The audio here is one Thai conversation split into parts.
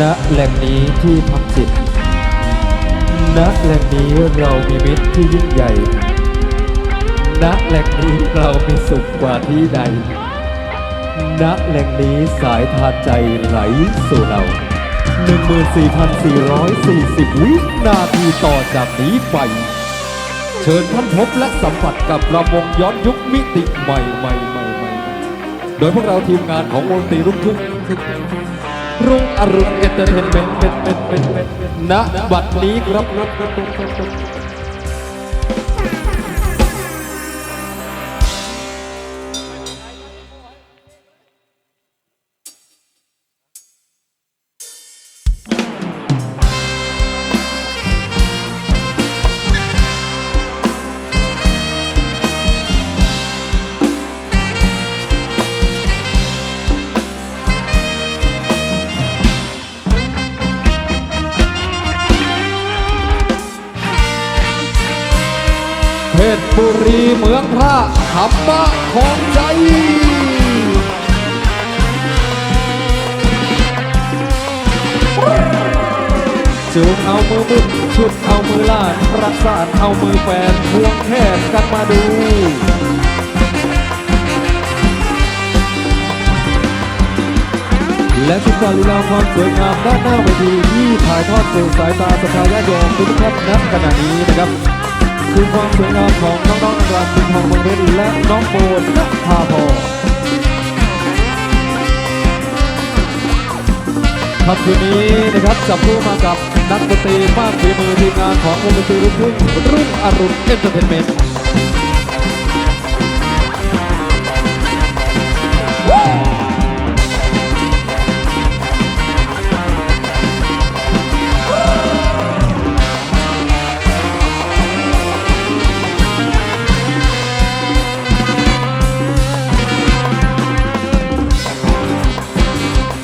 ณแหล่งนี้ที่พักจิต ณแหล่งนี้เรามีมิตรที่ยิ่งใหญ่ ณแหล่งนี้เรามีสุขกว่าที่ใด ณแหล่งนี้สายทานใจไหลสู่เรา 14,440 วินาทีต่อจากนี้ไป เชิญท่านพบและสัมผัสกับระวงย้อนยุคมิติใหม่ใหม่ใหม่ใหม่โดยพวกเราทีมงานของวงตีรุ่งทุ่ง รุ่งอรุณเอนเตอร์เทนเมนต์เป็นเป็นเป็นเป็นณบัดนี้ครับ รีเมืองพระธรรมะของใจจูงเอามือบุญชุดเอามือลานรักษาเอามือแฟนพวงแขนกันมาดูและทุกการลีลาความสวยงามด้านหน้าเวทีที่ถ่ายทอดสู่สายตาสภาญาติโยมทุกท่านณขณะนี้นะครับ คือความสวยงามของน้องๆนักรำพิงทองมงเพชรและน้องโบนณภาพรครับคืนนี้นะครับจับคู่มากับนักดนตรีมากฝีมือทีมงานของวงดนตรีรุ่งทุ่งรุ่งอรุณเอนเตอร์เทนเมนต์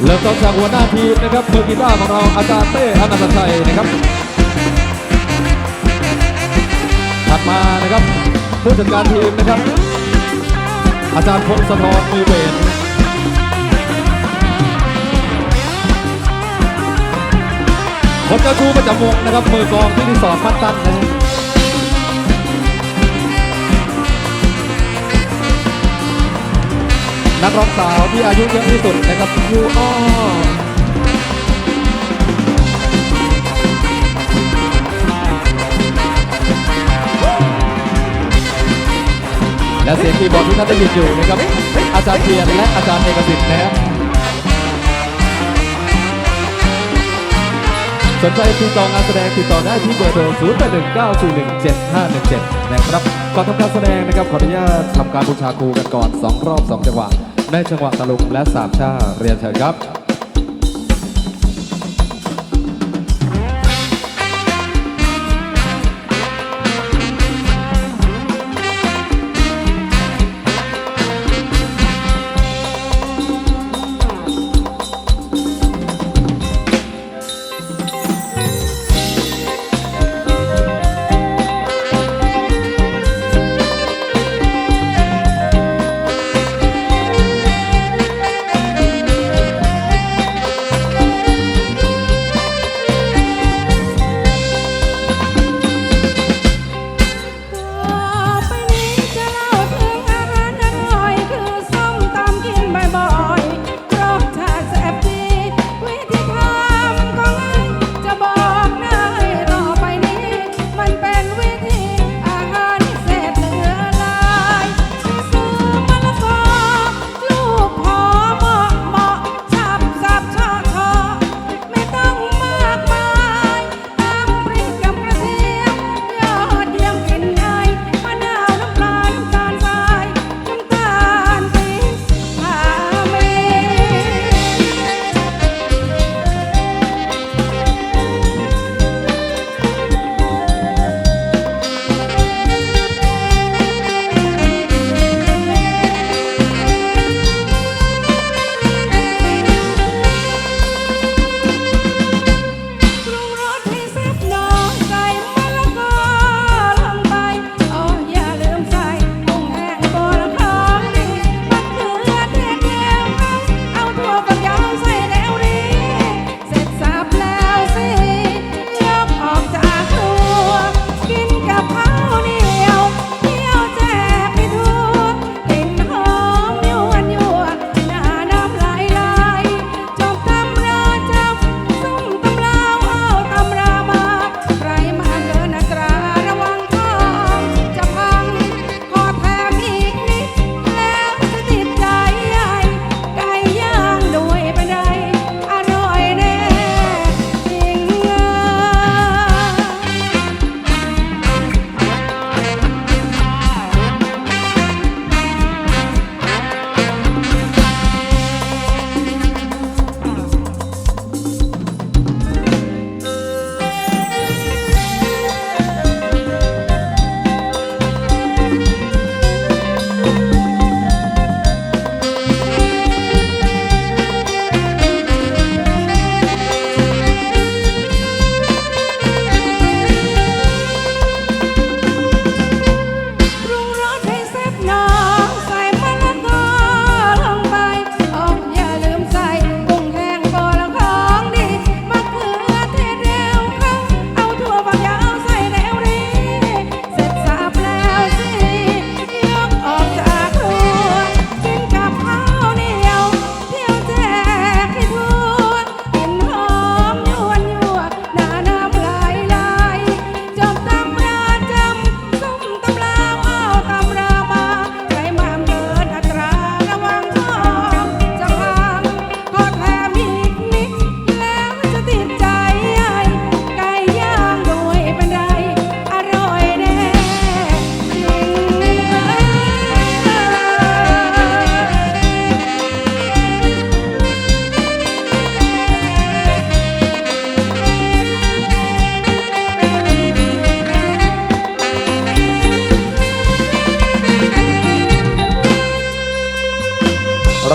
เริ่มต้นจากหัวหน้าทีมนะครับมือกีตาร์ของเราอาจารย์เต้อนันตชัยนะครับถัดมานะครับผู้จัดการทีมนะครับ อาจารย์พงศธรมือเบสคนเจ้าชู้ประจำวงนะครับมือกองที่ที่สอนมัดตันนะครับ นักร้องสาวที่อายุเยอะที่สุดนะครับยูอ้อและเสียงคีย์บอร์ดที่ท่านได้ยินอยู่นะครับอาจารย์เทียนและอาจารย์เอกสิทธิ์นะครับสนใจติดต่องานแสดงติดต่อได้ที่เบอร์โทร0 8 1 9 4 1 7 5 1 7 นะครับก่อนทำการแสดงนะครับขออนุญาตทำการบูชาครูกันก่อน 2 รอบ 2 จังหวะ ในจังหวะตะลุมและสามชาเรียนเชิญครับ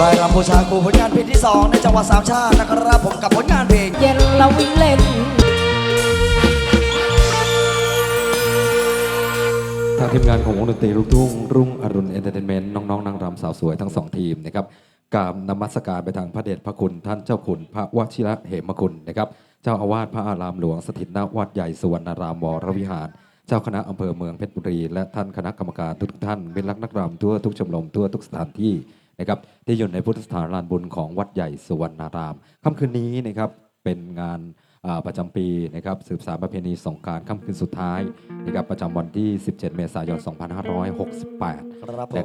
รายรำบูชาครูผลงานเพลงที่สองในจังหวัดสามชาตินะครับผมกับผลงานเพลง เย็นเราวิ่งเล่นทางทีมงานของวงดนตรีลูกทุ่งรุ่งอรุณเอนเตอร์เทนเมนต์น้องๆนางรำสาวสวยทั้งสองทีมนะครับกราบนมัสการไปทางพระเดชพระคุณ ท่านเจ้าคุณ พระวชิระเหมคุณนะครับเจ้าอาวาสพระอารามหลวงสถิตณวัดใหญ่สุวรรณารามวรวิหาร เจ้าคณะอำเภอเมืองเพชรบุรี และท่านคณะกรรมการทุกท่านเป็นรักนักรำทั่วทุกชมรมทั่วทุกสถานที่ นะครับที่อยู่ในพุทธสถานลานบุญของวัดใหญ่สุวรรณารามค่ำคืนนี้นะครับเป็นงานอ่าประจำปีนะครับสืบสานประเพณีสงกรารค่ำคืนสุดท้ายนะครับประจำวันที่ 17 เมษายน 2568ครับผม